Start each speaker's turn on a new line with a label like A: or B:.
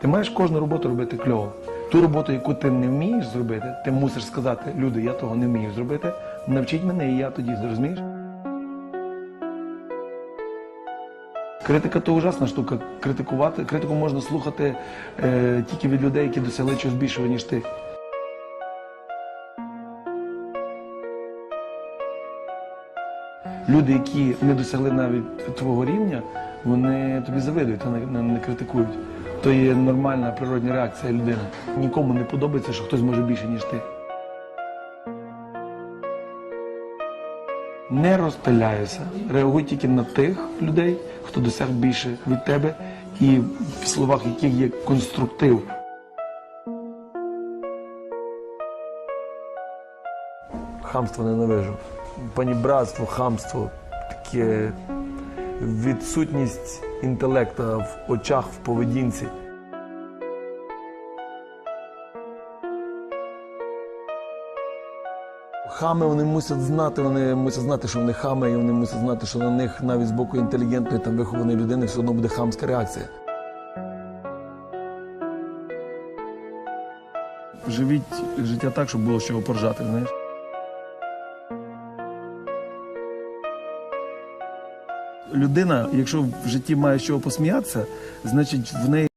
A: Ти маєш кожну роботу робити кльово. Ту роботу, яку ти не вмієш зробити, ти мусиш сказати, люди, я того не вмію зробити. Навчіть мене, і я тоді зрозумієш. Критика то ужасна штука. Критикувати, критику можна слухати е, тільки від людей, які досягли чогось більшого, ніж ти. Люди, які не досягли навіть твого рівня, вони тобі завидують, вони не, не критикують. То є нормальна природня реакція людини. Нікому не подобається, що хтось може більше, ніж ти. Не розпиляйся. Реагуй тільки на тих людей, хто досяг більше від тебе, і в словах яких є конструктив. Хамство ненавижу. Панібратство, хамство, таке відсутність інтелекта в очах, в поведінці. Хами вони мусять знати, вони мусять знати, що вони хами, і вони мусять знати, що на них навіть з боку інтелігентної та вихованої людини все одно буде хамська реакція. Живіть життя так, щоб було з чого поржати, знаєш. Людина, якщо в житті має з чого посміятися, значить в неї.